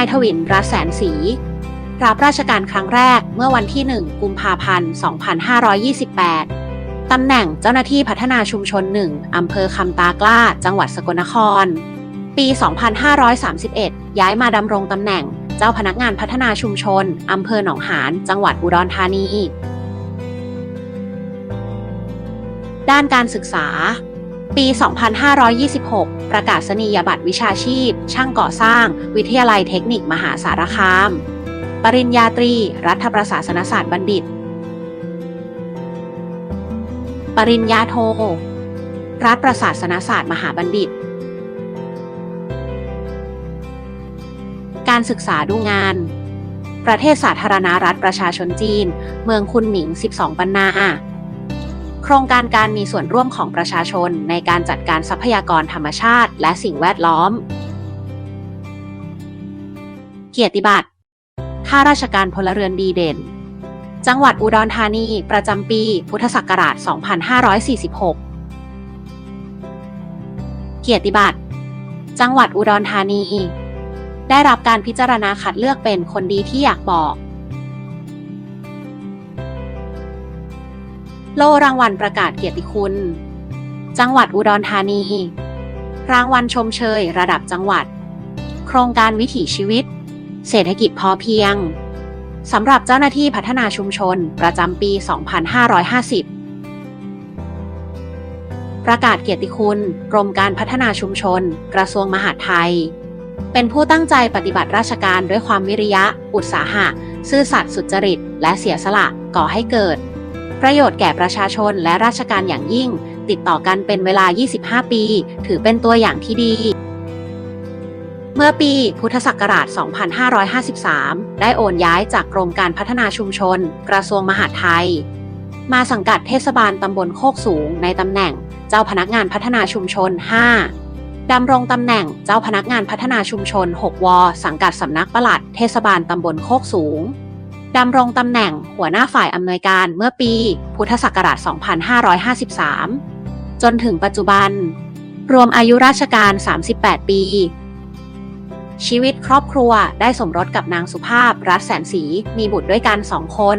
ายทวินรัตน์แสนศรีรับราชการครั้งแรกเมื่อวันที่ 1 กุมภาพันธ์ 2528 ตำแหน่งเจ้าหน้าที่พัฒนาชุมชน 1 อำเภอคำตากล้า จังหวัดสกลนคร ปี 2531 ย้ายมาดำรงตำแหน่งเจ้าพนักงานพัฒนาชุมชน อำเภอหนองหาน จังหวัดอุดรธานี ด้านการศึกษา ปี 2526 ประกาศนียบัตรวิชาชีพ ช่างก่อสร้าง วิทยาลัยเทคนิคมหาสารคาม ปริญญาตรี รัฐประศาสนศาสตร์บัณฑิต ปริญญาโท รัฐประศาสนศาสตร์มหาบัณฑิต การศึกษาดูงาน ประเทศสาธารณรัฐประชาชนจีน เมืองคุนหมิง 12 ปันนา โครงการการมีส่วนร่วมของประชาชนในการจัดการทรัพยากรธรรมชาติ และสิ่งแวดล้อม เกียรติบัตร ข้าราชการพลเรือนดีเด่น จังหวัดอุดรธานี ประจำปี พุทธศักราช 2546 เกียรติบัตร จังหวัดอุดรธานี ได้รับการพิจารณาคัดเลือกเป็นคนดีที่อยากบอก โล่รางวัลประกาศเกียรติคุณ จังหวัดอุดรธานี รางวัลชมเชยระดับจังหวัด โครงการวิถีชีวิต เศรษฐกิจพอเพียง สำหรับเจ้าหน้าที่พัฒนาชุมชนประจำปี 2550 ประกาศเกียรติคุณ กรมการพัฒนาชุมชน กระทรวงมหาดไทย เป็นผู้ตั้งใจปฏิบัติราชการด้วยความวิริยะ อุตสาหะ ซื่อสัตย์สุจริต และเสียสละก่อให้เกิด ประโยชน์แก่ประชาชนและราชการอย่างยิ่ง ติดต่อกันเป็นเวลา 25 ปี ถือเป็นตัวอย่างที่ดี เมื่อปีพุทธศักราช 2553 ได้โอนย้ายจากกรมการพัฒนาชุมชน กระทรวงมหาดไทย มาสังกัดเทศบาลตำบลโคกสูงในตำแหน่งเจ้าพนักงานพัฒนาชุมชน 5ดำรงตำแหน่งเจ้าพนักงานพัฒนาชุมชน 6 ว สังกัดสำนักปลัดเทศบาลตำบลโคกสูง ดำรงตำแหน่งหัวหน้าฝ่ายอำนวยการเมื่อปี พุทธศักราช 2553 จนถึงปัจจุบัน รวมอายุราชการ 38 ปี ชีวิตครอบครัวได้สมรสกับนางสุภาพรัตแสนศรีมีบุตรด้วยกันสองคน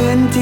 อ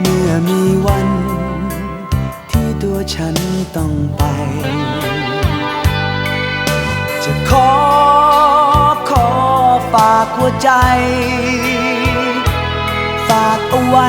เมื่อมีวันที่ตัวฉันต้องไป จะขอขอฝากหัวใจ ฝากเอาไว้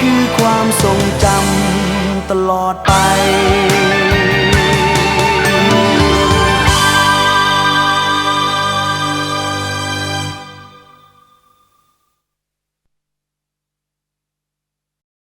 คือความทรงจำตลอดไป